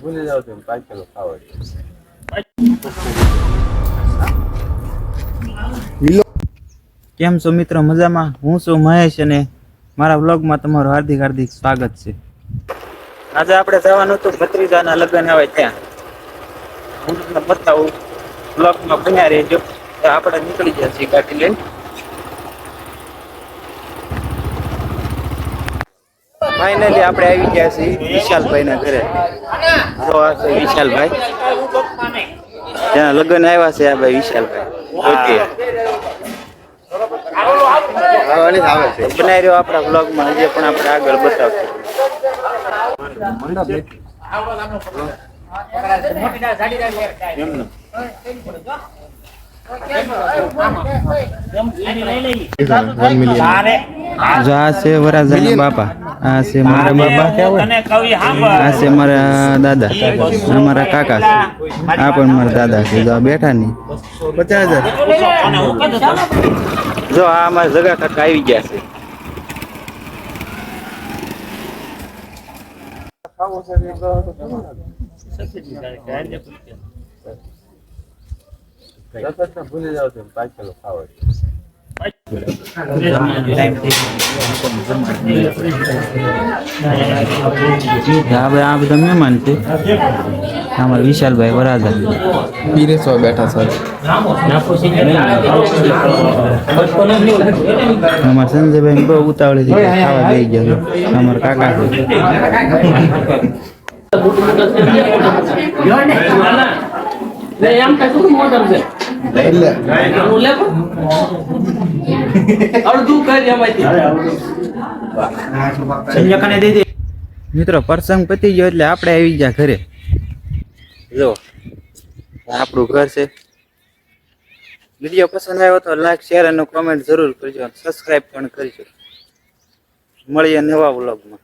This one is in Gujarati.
ભૂલી જાવ ખાવા કેમ છો મિત્રો? મજામાં? હું છું મહેશ અને મારા વ્લોગમાં તમારું હાર્દિક હાર્દિક સ્વાગત છે. આજે આપણે જવાનું હતું ભત્રીજાના લગ્ન આવે ત્યાં. હું તમને બતાવું, વ્લોગમાં બન્યા રહેજો. આપણે નીકળી જશે ગાડી લઈને. ફાઇનલી આપણે આવી ગયા છીએ વિશાલભાઈના ઘરે. તો આ છે વિશાલભાઈ. ત્યાં લગ્ન આવ્યા છે આ ભાઈ વિશાલભાઈ. ઓકે. આવે છે બનાવી રહ્યો આપણા બ્લોગમાં હજી પણ આપણે આગળ બતાવશું. જો આ છે વરાજાના બાપા. આ છે મારા બાપા. આ છે મારા દાદા. અને મારા કાકા છે. આ પણ મારા દાદા છે. જો આ બેઠા નહીં. પચાસ હજાર. જો આ અમારા જગા કાકા આવી ગયા છે. ભૂલી જાવ કિલો ખાવા. આ બધા આ બધા મહેમાન છે અમારા વિશાલભાઈ વરાજા પીરેસો બેઠા સર અમારા સંજયભાઈ બહુ ઉતાવળી ગયા ખાવા બેસી ગયા છે. અમારા મોટર છે. મિત્રો પ્રસંગ પતી ગયો એટલે આપણે આવી ગયા ઘરે. જો આપણું ઘર છે. વીડિયો પસંદ આવ્યો તો લાઈક શેર અને કોમેન્ટ જરૂર કરજો સબસ્ક્રાઇબ પણ કરજો. મળીએ નવા વ્લોગમાં